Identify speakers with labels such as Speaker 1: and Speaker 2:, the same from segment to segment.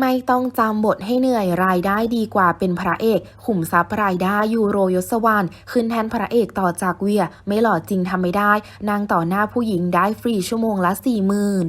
Speaker 1: ไม่ต้องจำบทให้เหนื่อยรายได้ดีกว่าเป็นพระเอก ขุมทรัพย์รายได้ยูโรยศวรรณขึ้นแทนพระเอกต่อจากเวีย ไม่หล่อจริงทำไม่ได้นางต่อหน้าผู้หญิงได้ฟรีชั่วโมงละสี่หมื่น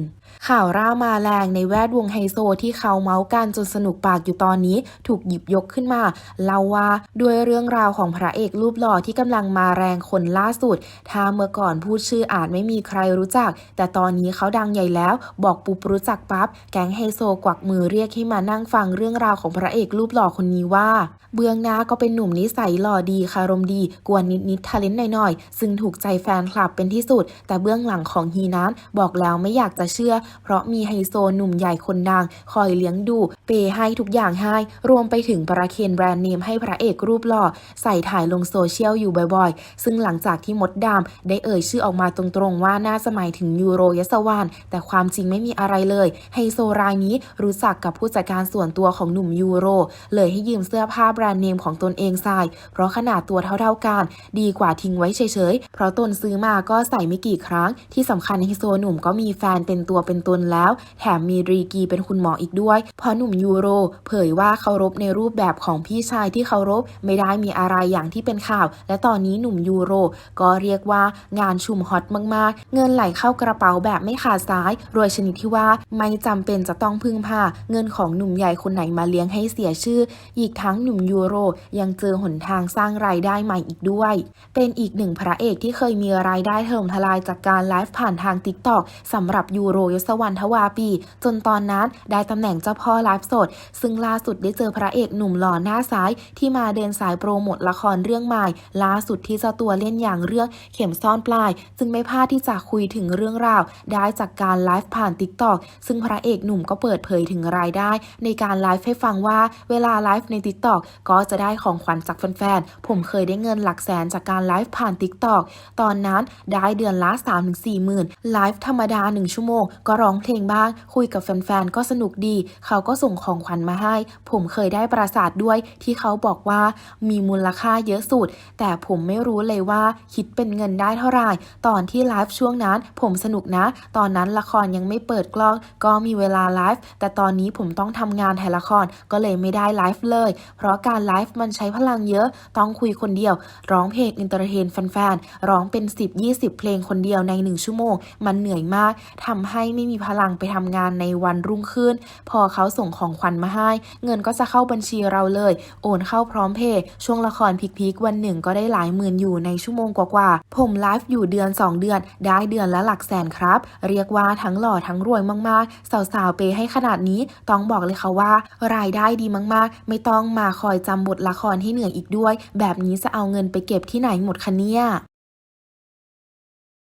Speaker 1: ข่าวร่ามาแรงในแวดวงไฮโซที่เขาเมาส์กันจนสนุกปากอยู่ตอนนี้ ถูกหยิบยกขึ้นมาเล่าว่าด้วยเรื่องราวของพระเอกรูปหล่อที่กำลังมาแรงคนล่าสุด ถ้าเมื่อก่อนพูดชื่ออาจไม่มีใครรู้จัก แต่ตอนนี้เขาดังใหญ่แล้ว บอกปุ๊บรู้จักปั๊บแก๊งไฮโซกวักมือเรียกให้มานั่งฟังเรื่องราวของพระเอกรูปหล่อคนนี้ว่า เบื้องหน้าก็เป็นหนุ่มนิสัยหล่อดีคารมดี กวนนิดนิดทาเลนหน่อยๆซึ่งถูกใจแฟนคลับเป็นที่สุด แต่เบื้องหลังของฮีนั้นบอกแล้วไม่อยากจะเชื่อเพราะมีไฮโซหนุ่มใหญ่คนดัง คอยเลี้ยงดู เปย์ให้ทุกอย่างให้ รวมไปถึงประเคนแบรนด์เนมให้พระเอกรูปหล่อ ใส่ถ่ายลงโซเชียลอยู่บ่อยๆ ซึ่งหลังจากที่มดดำได้เอ่ยชื่อออกมาตรงๆ ว่าน่าจะหมายถึงยูโรยศวรรณแต่ความจริงไม่มีอะไรเลยไฮโซรายนี้รู้จักกับผู้จัดการส่วนตัวของหนุ่มยูโร เลยให้ยืมเสื้อผ้าแบรนด์เนมของตนเองใส่เพราะขนาดตัวเท่าๆกัน ดีกว่าทิ้งไว้เฉยๆ เพราะตนซื้อมาก็ใส่ไม่กี่ครั้ง ที่สำคัญไฮโซหนุ่มก็มีแฟนเป็นตัวเป็นตนแล้ว แถมมีรีกีเป็นคุณหมออีกด้วย เพราะหนุ่มยูโร เผยว่าเคารพในรูปแบบของพี่ชายที่เคารพไม่ได้มีอะไรอย่างที่เป็นข่าว และตอนนี้หนุ่มยูโร ก็เรียกว่างานชุมฮอตมากๆ เงินไหลเข้ากระเป๋าแบบไม่ขาดสายรวยชนิดที่ว่าไม่จำเป็นจะต้องพึ่งพาเงินของหนุ่มใหญ่คนไหนมาเลี้ยงให้เสียชื่อ อีกทั้งหนุ่มยูโร ยังเจอหนทางสร้างรายได้ใหม่อีกด้วย เป็นอีกหนึ่งพระเอกที่เคยมีรายได้ถล่มทลายจากการไลฟ์ผ่านทางติ๊กตอกสำหรับยูโรยศวรรณทวาปี จนตอนนั้นได้ตำแหน่งเจ้าพ่อไลฟ์สด ซึ่งล่าสุดได้เจอพระเอกหนุ่มหล่อหน้าซ้าย ที่มาเดินสายโปรโมทละครเรื่องใหม่ ล่าสุดที่เจ้าตัวเล่นอย่างเรื่องเข็มซ่อนปลาย จึงไม่พลาดที่จะคุยถึงเรื่องราว ได้จากการไลฟ์ผ่านติ๊กต็อกซึ่งพระเอกหนุ่มก็เปิดเผยถึงรายได้ ในการไลฟ์ให้ฟังว่า เวลาไลฟ์ในติ๊กต็อกก็จะได้ของขวัญจากแฟนๆผมเคยได้เงินหลักแสนจากการไลฟ์ผ่านติ๊กต็อกตอนนั้นได้เดือนละ3-4หมื่นไลฟ์ธรรมดา 1 ชั่วโมงก็ร้องเพลงบ้าง คุยกับแฟนๆ ก็สนุกดี เขาก็ส่งของขวัญมาให้ ผมเคยได้ปราสาทด้วยที่เขาบอกว่ามีมูลค่าเยอะสุด แต่ผมไม่รู้เลยว่าคิดเป็นเงินได้เท่าไหร่ ตอนที่ไลฟ์ช่วงนั้น ผมสนุกนะ ตอนนั้นละครยังไม่เปิดกล้อง ก็มีเวลาไลฟ์ แต่ตอนนี้ผมต้องทำงานถ่ายละคร ก็เลยไม่ได้ไลฟ์เลย เพราะการไลฟ์มันใช้พลังเยอะ ต้องคุยคนเดียว ร้องเพลงอินเตอร์เทนแฟนๆ ร้องเป็น 10-20 เพลงคนเดียวใน 1 ชั่วโมง มันเหนื่อยมากทำให้ไม่มีพลังไปทำงานในวันรุ่งขึ้น พอเขาส่งของขวัญมาให้ เงินก็จะเข้าบัญชีเราเลย โอนเข้าพร้อมเพย์ช่วงละครพีคๆวันหนึ่งก็ได้หลายหมื่นอยู่ในชั่วโมงกว่าๆผมไลฟ์อยู่เดือน 2 เดือน ได้เดือนละหลักแสนครับ เรียกว่าทั้งหล่อทั้งรวยมากๆ สาวๆเปย์ให้ขนาดนี้ต้องบอกเลยค่ะว่า รายได้ดีมากๆ ไม่ต้องมาคอยจำบทละครให้เหนื่อยอีกด้วย แบบนี้จะเอาเงินไปเก็บที่ไหนหมดคะเนี่ย